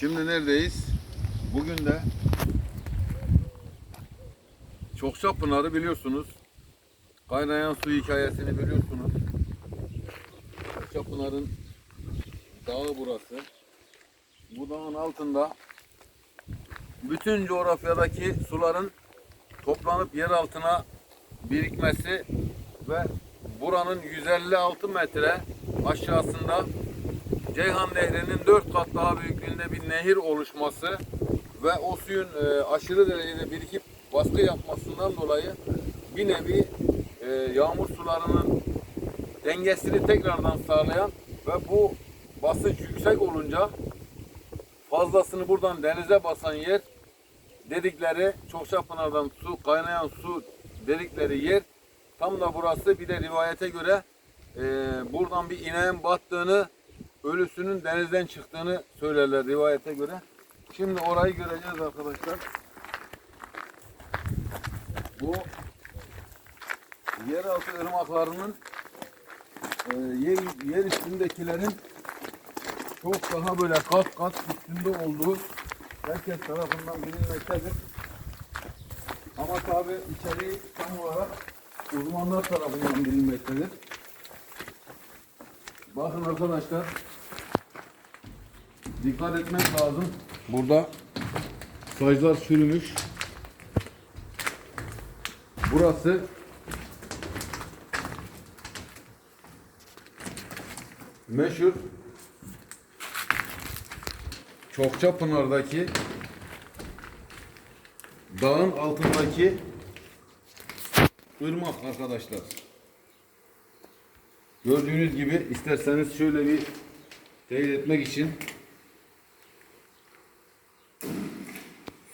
Şimdi neredeyiz? Bugün de Çokça Pınarı biliyorsunuz. Kaynayan su hikayesini biliyorsunuz. Çokça Pınar'ın dağı burası. Bu dağın altında bütün coğrafyadaki suların toplanıp yer altına birikmesi ve buranın 156 metre aşağısında Ceyhan Nehri'nin 4 kat daha büyüklüğünde bir nehir oluşması ve o suyun e, aşırı derecede birikip baskı yapmasından dolayı bir nevi e, yağmur sularının dengesini tekrardan sağlayan ve bu basınç yüksek olunca fazlasını buradan denize basan yer dedikleri Çokçapınar'dan su kaynayan su dedikleri yer tam da burası. Bir de rivayete göre e, buradan bir ineğin battığını ölüsünün denizden çıktığını söylerler rivayete göre. Şimdi orayı göreceğiz arkadaşlar. Bu yeraltı ırmaklarının e, yer, yer üstündekilerin çok daha böyle kat kat üstünde olduğu herkes tarafından bilinmektedir. Ama tabi içeriği tam olarak uzmanlar tarafından bilinmektedir. Bakın arkadaşlar dikkat etmek lazım. Burada saclar sürmüş. Burası meşhur Çokçapınar'daki dağın altındaki ırmak arkadaşlar. Gördüğünüz gibi isterseniz şöyle bir teyit etmek için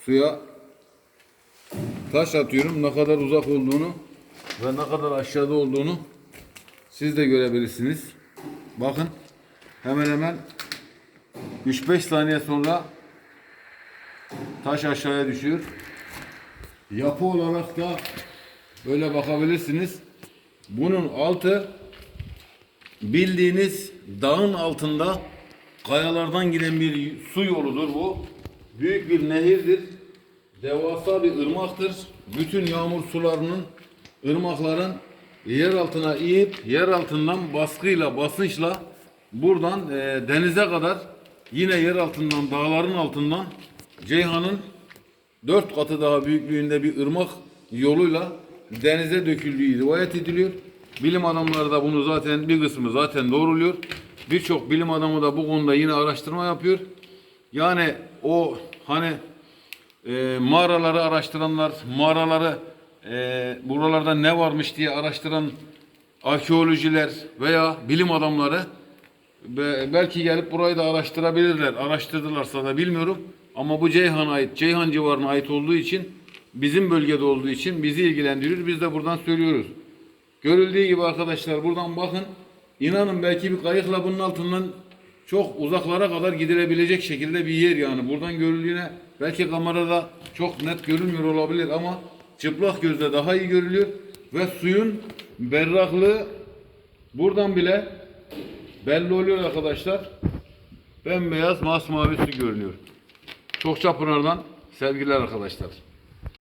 suya taş atıyorum. Ne kadar uzak olduğunu ve ne kadar aşağıda olduğunu siz de görebilirsiniz. Bakın hemen hemen 3-5 saniye sonra taş aşağıya düşüyor. Yapı olarak da böyle bakabilirsiniz. Bunun altı bildiğiniz dağın altında kayalardan giden bir su yoludur bu. Büyük bir nehirdir. Devasa bir ırmaktır. Bütün yağmur sularının, ırmakların yer altına inip yer altından baskıyla, basınçla buradan e, denize kadar yine yer altından, dağların altından Ceyhan'ın dört katı daha büyüklüğünde bir ırmak yoluyla denize döküldüğü rivayet ediliyor. Bilim adamları da bunu zaten bir kısmı zaten doğruluyor. Birçok bilim adamı da bu konuda yine araştırma yapıyor. Yani o hani e, mağaraları araştıranlar, mağaraları e, buralarda ne varmış diye araştıran arkeolojiler veya bilim adamları Be- belki gelip burayı da araştırabilirler. Araştırdılarsa da bilmiyorum. Ama bu Ceyhan'a ait, Ceyhan civarına ait olduğu için, bizim bölgede olduğu için bizi ilgilendiriyor. Biz de buradan söylüyoruz. Görüldüğü gibi arkadaşlar buradan bakın. İnanın belki bir kayıkla bunun altından çok uzaklara kadar gidilebilecek şekilde bir yer yani. Buradan görüldüğüne belki kamerada çok net görünmüyor olabilir ama çıplak gözle daha iyi görülüyor. Ve suyun berraklığı buradan bile belli oluyor arkadaşlar. Bembeyaz masmavi su görünüyor. Çokça Pınar'dan sevgiler arkadaşlar.